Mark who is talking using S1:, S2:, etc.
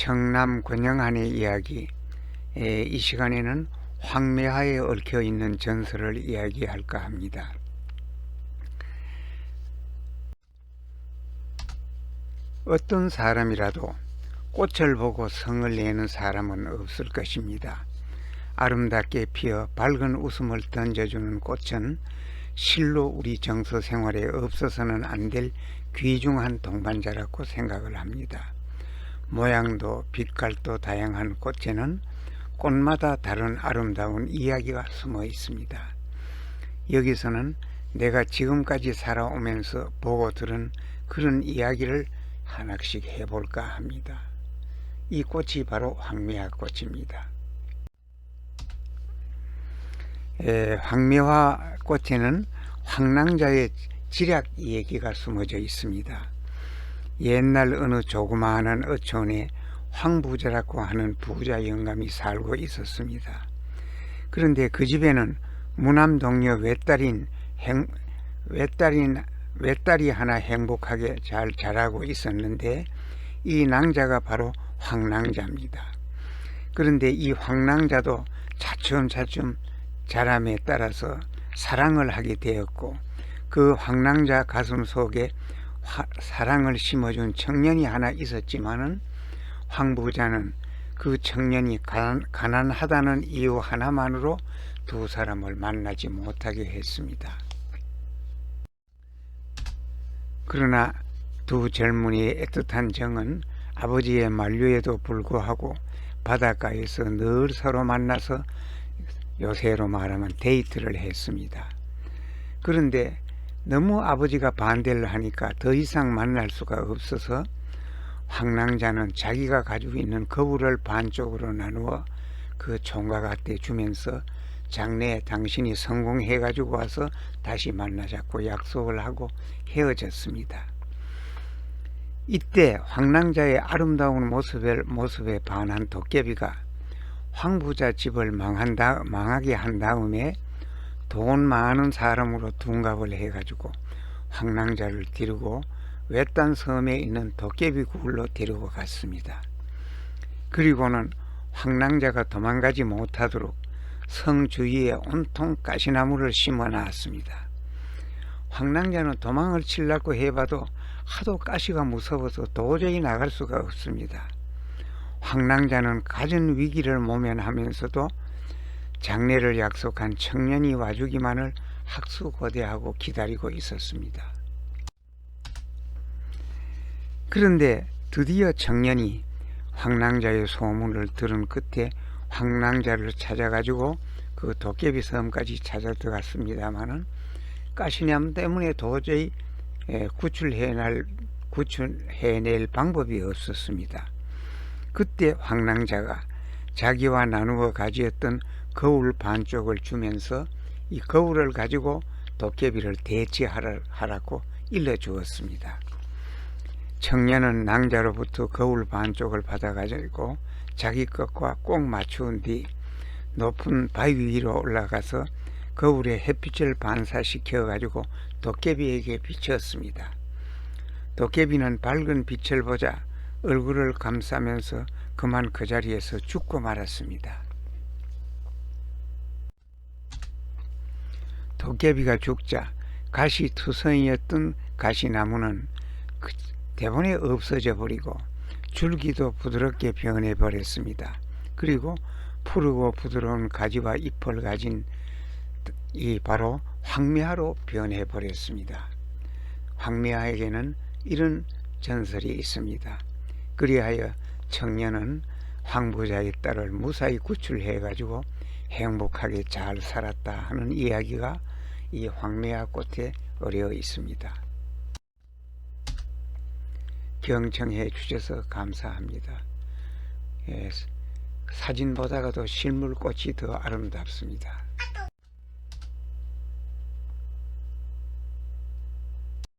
S1: 청남 권영한의 이야기 에, 이 시간에는 황매하에 얽혀 있는 전설을 이야기할까 합니다. 어떤 사람이라도 꽃을 보고 성을 내는 사람은 없을 것입니다. 아름답게 피어 밝은 웃음을 던져주는 꽃은 실로 우리 정서 생활에 없어서는 안 될 귀중한 동반자라고 생각을 합니다. 모양도 빛깔도 다양한 꽃에는 꽃마다 다른 아름다운 이야기가 숨어 있습니다. 여기서는 내가 지금까지 살아오면서 보고 들은 그런 이야기를 하나씩 해볼까 합니다. 이 꽃이 바로 황미화 꽃입니다. 에, 황미화 꽃에는 황랑자의 지략 얘기가 숨어져 있습니다. 옛날 어느 조그마한 어촌에 황부자라고 하는 부자 영감이 살고 있었습니다. 그런데 그 집에는 무남 동료 외딸인 행, 외딸인 외딸이 하나 행복하게 잘 자라고 있었는데 이 낭자가 바로 황랑자입니다. 그런데 이 황랑자도 차츰차츰 자람에 따라서 사랑을 하게 되었고 그 황랑자 가슴 속에 화, 사랑을 심어준 청년이 하나 있었지만은 황 부자는 그 청년이 가난, 가난하다는 이유 하나만으로 두 사람을 만나지 못하게 했습니다. 그러나 두 젊은이의 애틋한 정은 아버지의 만류에도 불구하고 바닷가에서 늘 서로 만나서 요새로 말하면 데이트를 했습니다. 그런데 너무 아버지가 반대를 하니까 더 이상 만날 수가 없어서 황랑자는 자기가 가지고 있는 거울을 반쪽으로 나누어 그 총각한테 주면서 장래에 당신이 성공해 가지고 와서 다시 만나자고 약속을 하고 헤어졌습니다. 이때 황랑자의 아름다운 모습을, 모습에 반한 도깨비가 황부자 집을 망한 다, 망하게 한 다음에 돈 많은 사람으로 둔갑을 해가지고 황랑자를 데리고 외딴 섬에 있는 도깨비 굴로 데리고 갔습니다. 그리고는 황랑자가 도망가지 못하도록 성 주위에 온통 가시나무를 심어 놨습니다. 황랑자는 도망을 치려고 해봐도 하도 가시가 무서워서 도저히 나갈 수가 없습니다. 황랑자는 가진 위기를 모면하면서도 장례를 약속한 청년이 와주기만을 학수고대하고 기다리고 있었습니다. 그런데 드디어 청년이 황랑자의 소문을 들은 끝에 황랑자를 찾아가지고 그 도깨비 섬까지 찾아 들어갔습니다마는 가시냠 때문에 도저히 구출해낼, 구출해낼 방법이 없었습니다. 그때 황랑자가 자기와 나누어 가지었던 거울 반쪽을 주면서 이 거울을 가지고 도깨비를 대치하라고 일러주었습니다. 청년은 낭자로부터 거울 반쪽을 받아가지고 자기 것과 꼭 맞추은 뒤 높은 바위 위로 올라가서 거울에 햇빛을 반사시켜 가지고 도깨비에게 비쳤습니다. 도깨비는 밝은 빛을 보자 얼굴을 감싸면서 그만 그 자리에서 죽고 말았습니다. 도깨비가 죽자 가시투성이었던 가시나무는 그 대본에 없어져 버리고 줄기도 부드럽게 변해 버렸습니다. 그리고 푸르고 부드러운 가지와 잎을 가진 이 바로 황미화로 변해 버렸습니다. 황미화에게는 이런 전설이 있습니다. 그리하여 청년은 황부자의 딸을 무사히 구출해 가지고 행복하게 잘 살았다 하는 이야기가 이 황미화 꽃에 어려 있습니다. 경청해 주셔서 감사합니다. 예, 사진 보다도 실물 꽃이 더 아름답습니다.